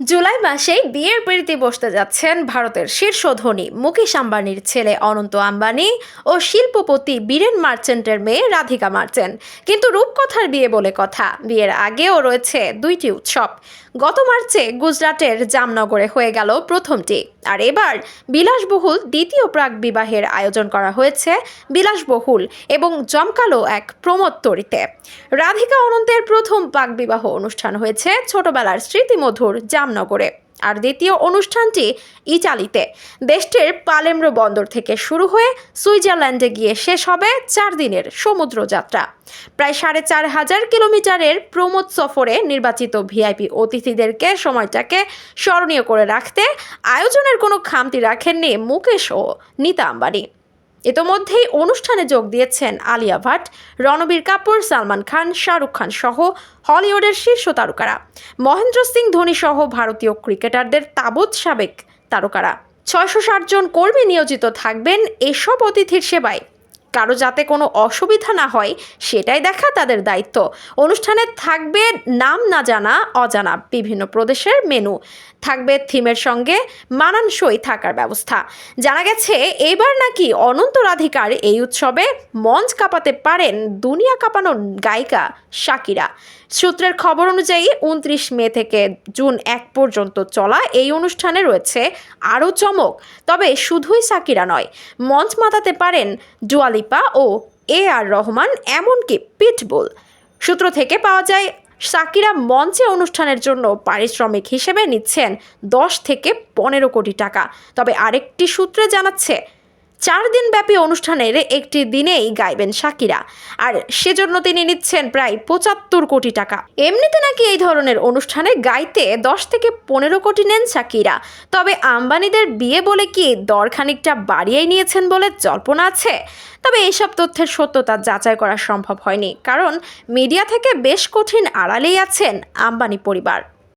জুলাই মাসেই বিয়ের পিড়িতে বসতে যাচ্ছেন ভারতের শীর্ষ ধনী মুকেশ আম্বানির ছেলে অনন্ত আম্বানি ও শিল্পপতি বীরেন মার্চেন্টের মেয়ে রাধিকা মার্চেন্ট কিন্তু রূপকথার বিয়ে বলে কথা। বিয়ের আগেও রয়েছে দুইটি উৎসব। গত মার্চে গুজরাটের জামনগরে হয়ে গেল প্রথমটি। আর এবার বিলাসবহুল দ্বিতীয় প্রাক বিবাহের আয়োজন করা হয়েছে বিলাসবহুল এবং জমকালো এক প্রমোত্তরিতে রাধিকা অনন্তের প্রথম প্রাক বিবাহ অনুষ্ঠান হয়েছে ছোটবেলার স্মৃতিমধুর জামনগরে। আর দ্বিতীয় অনুষ্ঠানটি ইটালিতে দেশটির পালেমরো বন্দর থেকে শুরু হয়ে সুইজারল্যান্ডে গিয়ে শেষ হবে চার দিনের সমুদ্রযাত্রা। প্রায় সাড়ে চার হাজার কিলোমিটারের প্রমোদ সফরে নির্বাচিত ভিআইপি অতিথিদেরকে সময়টাকে স্মরণীয় করে রাখতে আয়োজনের কোনো খামতি রাখেননি মুকেশ ও নীতা আম্বানি। ইতোমধ্যেই অনুষ্ঠানে যোগ দিয়েছেন আলিয়া ভাট, রণবীর কাপুর, সালমান খান, শাহরুখ খান সহ হলিউডের শীর্ষ তারকারা। মহেন্দ্র সিং ধোনি সহ ভারতীয় ক্রিকেটারদের তাবৎ সাবেক তারকারা। ছয়শো ষাট জন কর্মী নিয়োজিত থাকবেন এসব অতিথির সেবায়। কারও যাতে কোনো অসুবিধা না হয়, সেটাই দেখা তাদের দায়িত্ব। অনুষ্ঠানে থাকবে নাম না জানা, অজানা বিভিন্ন প্রদেশের মেনু থাকবে থিমের সঙ্গে মানানসই থাকার ব্যবস্থা। জানা গেছে, এবার নাকি অনন্ত রাধিকার এই উৎসবে মঞ্চ কাঁপাতে পারেন দুনিয়া কাঁপানো গায়িকা শাকিরা। সূত্রের খবর অনুযায়ী উনত্রিশ মে থেকে জুন এক পর্যন্ত চলা এই অনুষ্ঠানে রয়েছে আরও চমক। তবে শুধুই সাকিরা নয়, মঞ্চ মাতাতে পারেন ডুয়ালিপা ও এ আর রহমান এমনকি পিটবুল। সূত্র থেকে পাওয়া যায়, সাকিরা মঞ্চে অনুষ্ঠানের জন্য পারিশ্রমিক হিসেবে নিচ্ছেন দশ থেকে পনেরো কোটি টাকা। তবে আরেকটি সূত্রে জানাচ্ছে চার দিনব্যাপী অনুষ্ঠানের একটি দিনেই গাইবেন সাকিরা। আর সেজন্য তিনি নিচ্ছেন প্রায় পঁচাত্তর কোটি টাকা। এমনিতে নাকি এই ধরনের অনুষ্ঠানে গাইতে দশ থেকে পনেরো কোটি নেন সাকিরা। তবে আম্বানিদের বিয়ে বলে কি দর খানিকটা বাড়িয়েই নিয়েছেন বলে জল্পনা আছে? তবে এইসব তথ্যের সত্যতা যাচাই করা সম্ভব হয়নি। কারণ মিডিয়া থেকে বেশ কঠিন আড়ালেই আছেন আম্বানি পরিবার।